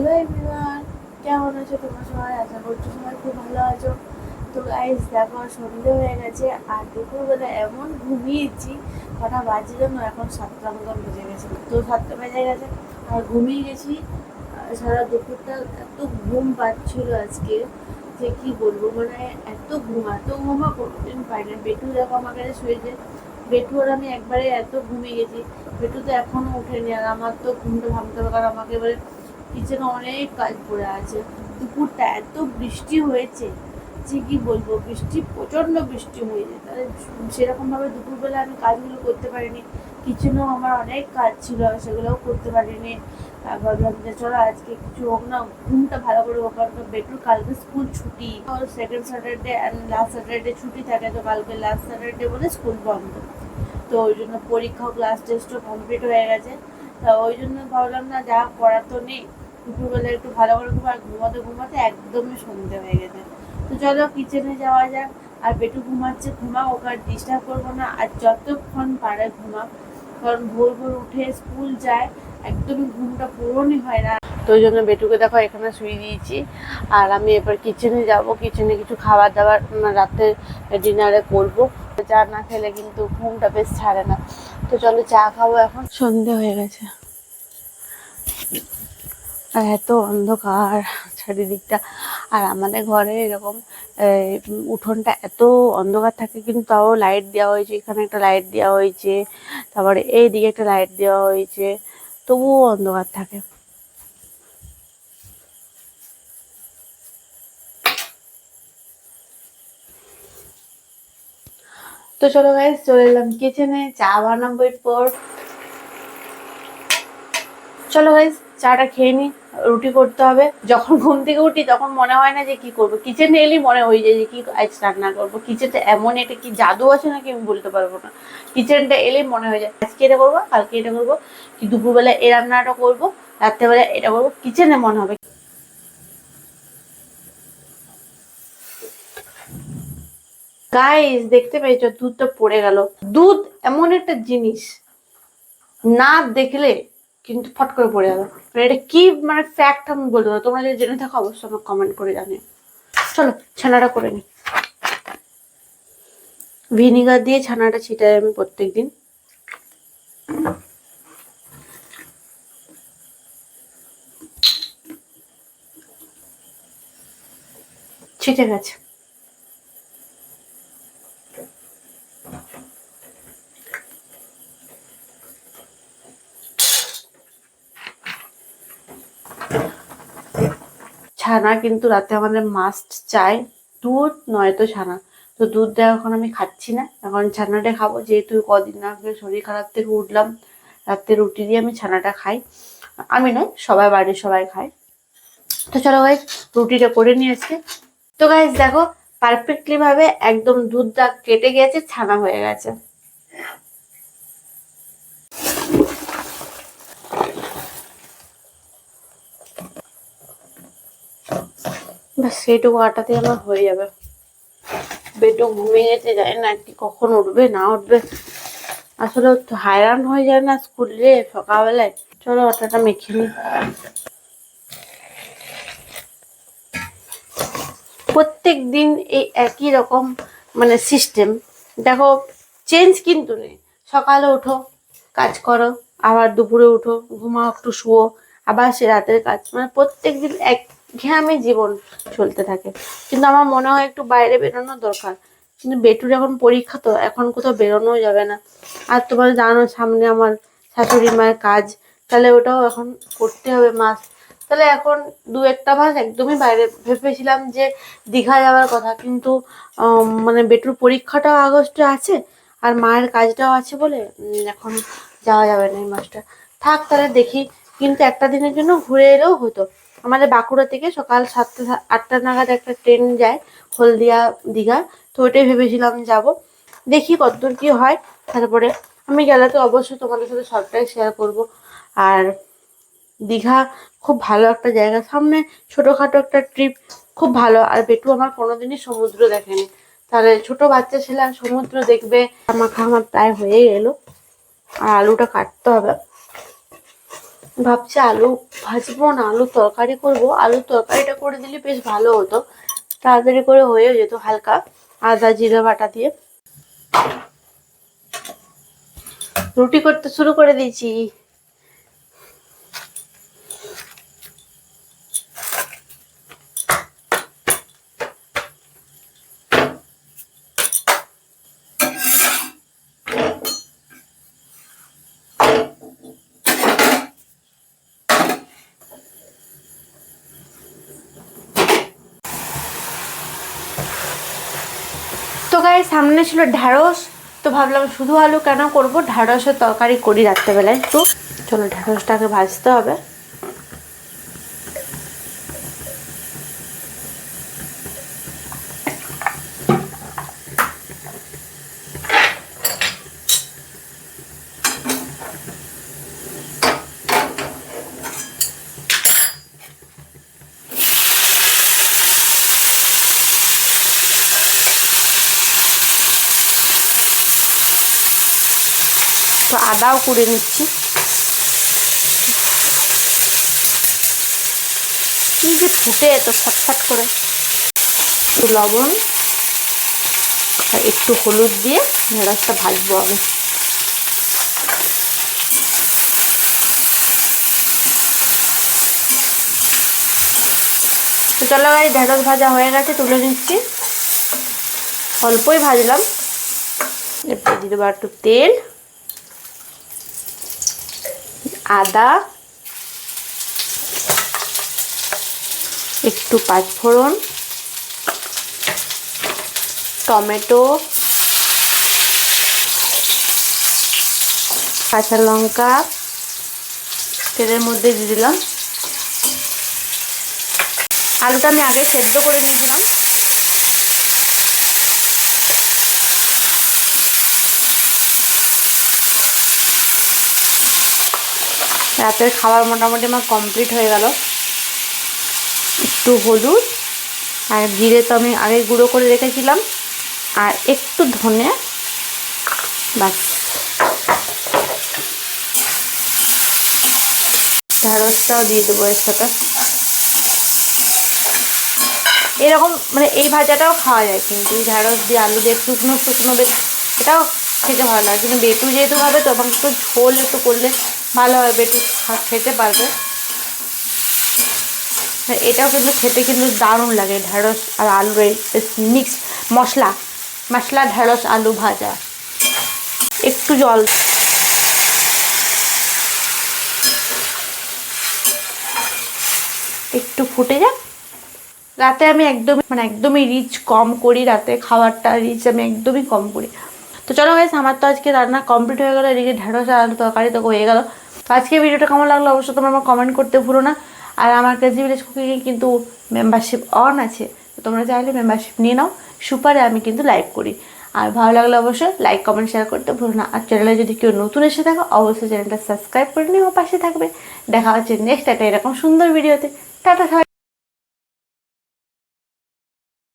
Hello everyone কেমন আছো? তোমরা সবাই? আশা করছ সবাই খুব ভালো আছো। তো গাইস দেখো, সন্ধে হয়ে গেছে, আর দুপুরবেলা এমন ঘুমিয়েছি, কটা বাজে জন্য এখন সাতটা মতন বেজে গেছে। তো, সাতটা বেজে গেছে, আর ঘুমিয়ে গেছি। সারা দুপুরটা এত ঘুম পাচ্ছিল আজকে, যে কি বলব? মানে এত ঘুম, এত ঘুমা কোনোদিন পাই না বেটু দেখো আমার কাছে শুয়েছে। বেটু আর আমি একবারে এত ঘুমিয়ে গেছি। বেটু তো এখনও ওঠেনি, আর আমার তো ঘুমটা ভাঙতে হবে, কারণ আমাকে এবারে কিচেনে অনেক কাজ পড়ে আছে। দুপুরটা এত বৃষ্টি হয়েছে যে কি বলব, বৃষ্টি, প্রচণ্ড বৃষ্টি হয়েছে তাহলে সেরকমভাবে দুপুরবেলা আমি কাজগুলো করতে পারিনি। কিচেনেও আমার অনেক কাজ ছিল সেগুলোও করতে পারিনি। ভাবলাম যে চলো আজকে কিছু হোক না, ঘুমটা ভালো করে হোক, কারণ বেটুর কালকে স্কুল ছুটি। Second Saturday and last Saturday ছুটি থাকে, তো কালকে লাস্ট স্যাটারডে বলে স্কুল বন্ধ। তো ওই জন্য পরীক্ষাও ক্লাস টেস্টও কমপ্লিট হয়ে গেছে। তা ওই জন্য ভাবলাম না, যা করার তো নেই। দুপুরবেলা একটু ভালো করে ঘুম আর ঘুমাতে ঘুমাতে একদমই সন্ধে হয়ে গেছে। তো চলো কিচেনে যাওয়া যাক। আর পেটু ঘুমাচ্ছে ঘুমা ওকে আর ডিস্টার্ব করব না। আর যতক্ষণ পারে ঘুমা কারণ ভোর ভোর উঠে স্কুল যায়, একদমই ঘুমটা পূরণই হয় না। তো ওই জন্য বেটুকে দেখো, এখানে শুয়ে দিয়েছি। আর আমি এবার কিচেনে যাব। কিচেনে কিছু খাবার দাবার রাতে ডিনারে করব। চা না খেলে কিন্তু ঘুমটা বেশ ছাড়ে না। তো চলো চা খাব এখন। সন্ধে হয়ে গেছে। আর এত অন্ধকার চারিদিকটা। আর আমাদের ঘরে এরকম উঠোনটা এত অন্ধকার থাকে, কিন্তু তাও লাইট দেওয়া হয়েছে, এখানে একটা লাইট দেওয়া হয়েছে, তারপরে এইদিকে একটা লাইট দেওয়া হয়েছে, তবুও অন্ধকার থাকে। তো চলো গাইজ চলে এলাম কিচেনে চা বানাবো এরপর। চলো গাইজ চাটা খেয়ে নি, রুটি করতে হবে। যখন ঘুম থেকে উঠি তখন মনে হয় না যে কি করব। কিচেনে এলেই মনে হয়ে যায় যে কি আজ রান্না করব। কিচেনটা এমন এটা কি জাদু আছে নাকি আমি বলতে পারব না। কিচেনটা এলেই মনে হয়ে যায়, আজকে এটা করব, কালকে এটা করব, কি দুপুরবেলা এ রান্নাটা করব রাত্রেবেলা এটা করব কিচেনে মনে হবে। গাইস দেখতে পেয়েছ, দুধটা পড়ে গেল। দুধ এমন একটা জিনিস, না দেখলে কিন্তু ফট করে পড়ে গেল মানে এটা কি মানে ফ্যাক্ট আমি বলতে পারব তোমরা যদি জেনে থাকো, অবশ্যই আমাকে কমেন্ট করে জানিও। চলো, ছানাটা করে নি। ভিনিগার দিয়ে ছানাটা ছিটাই আমি প্রত্যেক দিন ছিটে গেছে। ছানা কিন্তু রাতে আমাদের মাস্ট চাই। দুধ নয়তো ছানা। তো দুধ দেওয়া এখন আমি খাচ্ছি না। এখন ছানাটা খাব। যেহেতু কদিন আগে শরীর খারাপ থেকে উঠলাম, রাতে রুটি দিয়ে আমি ছানাটা খাই। আমি নয়, সবাই বাড়ির সবাই খায়। তো চলো ভাই রুটিটা করে নিয়ে তো গাইজ দেখো পারফেক্টলি ভাবে একদম দুধটা কেটে গেছে, ছানা হয়ে গেছে। ব্যাস সেইটুকু আটাতে আমার হয়ে যাবে। বেটু ঘুমিয়ে গেছে জানি না কি, কখন উঠবে, না উঠবে। আসলে হায়রান হয়ে যায় না স্কুলে সকালবেলায়। চলো আটাটা মেখে নিই। প্রত্যেক দিন এই একই রকম মানে সিস্টেম দেখো চেঞ্জ কিন্তু নেই। সকালে উঠো কাজ করো, আবার দুপুরে উঠো ঘুমাও, একটু শুও আবার সে রাতের কাজ। মানে প্রত্যেক দিন এক ঘেয়ামে জীবন চলতে থাকে। কিন্তু আমার মনে হয় একটু বাইরে বেরোনো দরকার। কিন্তু বেটুর এখন পরীক্ষা তো, এখন কোথাও বেরোনোও যাবে না। আর তোমার জানো, সামনে আমার শাশুড়ি মায়ের কাজ। তাহলে ওটাও এখন করতে হবে মাস তাহলে এখন দু একটা মাস একদমই বাইরে ভেবেছিলাম যে দীঘা যাওয়ার কথা। কিন্তু মানে বেটুর পরীক্ষাটাও আগস্টে আছে, আর মায়ের কাজটাও আছে বলে এখন যাওয়া যাবে না এই মাসটা। থাক, তাহলে দেখি। কিন্তু একটা দিনের জন্য ঘুরে এলেও হতো। আমাদের বাঁকুড়া থেকে সকাল সাতটা, আটটা নাগাদ একটা ট্রেন যায় হলদিয়া দীঘা। তো ওটাই ভেবেছিলাম যাব। দেখি কতদূর কি হয়। তারপরে আমি গেলে তো অবশ্যই তোমাদের সাথে সবটাই শেয়ার করব। আর দীঘা খুব ভালো একটা জায়গা। সামনে ছোটোখাটো একটা ট্রিপ খুব ভালো। আর বেটু আমার কোনোদিনই সমুদ্র দেখেনি। তাহলে ছোট বাচ্চা ছেলে আর সমুদ্র দেখবে। মাখা আমার প্রায় হয়ে গেল। আর আলুটা কাটতে হবে। ভাবছি আলু ভাজবো না, আলু তরকারি করব। আলু তরকারিটা করে দিলে বেশ ভালো হতো। তাড়াতাড়ি করে হয়েও যেত হালকা আদা, জিরা বাটা দিয়ে। রুটি করতে শুরু করে দিয়েছি। গায়ে সামনে ছিল ঢ্যাঁড়স। তো ভাবলাম শুধু আলু কেন করব? ঢ্যাঁড়সের তরকারি করি রাত্রেবেলায়। তো চলো ঢ্যাঁড়সটাকে ভাজতে হবে। তো আদাও করে নিচ্ছি। কি যে ফুটে এত ফটফট করে। একটু লবণ, আর একটু হলুদ দিয়ে ঢেঁড়সটা ভাজবো আমি তো চলো ভাই ঢেঁড়স ভাজা হয়ে গেছে, তুলে নিচ্ছি। অল্পই ভাজলাম। এরপর দিয়ে দেবো একটু তেল। আদা, একটু পাঁচফোড়ন, টমেটো, কাঁচা লঙ্কা, তেলের মধ্যে দিয়ে দিলাম। আলুটা আমি আগে সেদ্ধ করে নিয়েছিলাম। রাতের খাবার মোটামুটি আমার কমপ্লিট হয়ে গেল। একটু হলুদ আর জিরে তো আমি আগে গুঁড়ো করে রেখেছিলাম। আর একটু ধনে বাস ঢ্যাঁড়সটাও দিয়ে দেবো এর সাথে। এরকম মানে এই ভাজাটাও খাওয়া যায়, কিন্তু এই ঢ্যাঁড়স দিয়ে আলু দিয়ে শুকনো শুকনো বেশ, এটাও খেতে ভালো লাগে। কিন্তু বেটু যেহেতু হবে তো এবং একটু ঝোল একটু করলে ভালো হয় বেটু খেতে পারবে। এটাও কিন্তু খেতে কিন্তু দারুণ লাগে ঢ্যাঁড়স আর আলুর এই মিক্স মশলা মশলা ঢ্যাঁড়স আলু ভাজা। একটু জল। একটু ফুটে যাক। রাতে আমি একদমই মানে একদমই রিচ কম করি, রাতে খাবারটা রিচ আমি একদমই কম করি। তো চলো গাইস আমার তো আজকে রান্না কমপ্লিট হয়ে গেলো, এদিকে ঢেঁড়স আর আলু তরকারি তো হয়ে গেলো। তো আজকে ভিডিওটা কেমন লাগল অবশ্যই তোমরা আমার কমেন্ট করতে ভুলো না। আর আমার কাছে ভিলেজ কুকিংয়ে কিন্তু মেম্বারশিপ অন আছে। তো তোমরা চাইলে মেম্বারশিপ নিয়ে নাও সুপারে আমি কিন্তু লাইভ করি। আর ভালো লাগলে অবশ্যই লাইক কমেন্ট শেয়ার করতে ভুলো না। আর চ্যানেলে যদি কেউ নতুন এসে থাকো, অবশ্যই চ্যানেলটা সাবস্ক্রাইব করে নিও পাশে থাকবে। দেখা হচ্ছে নেক্সট একটা এরকম সুন্দর ভিডিওতে টাটা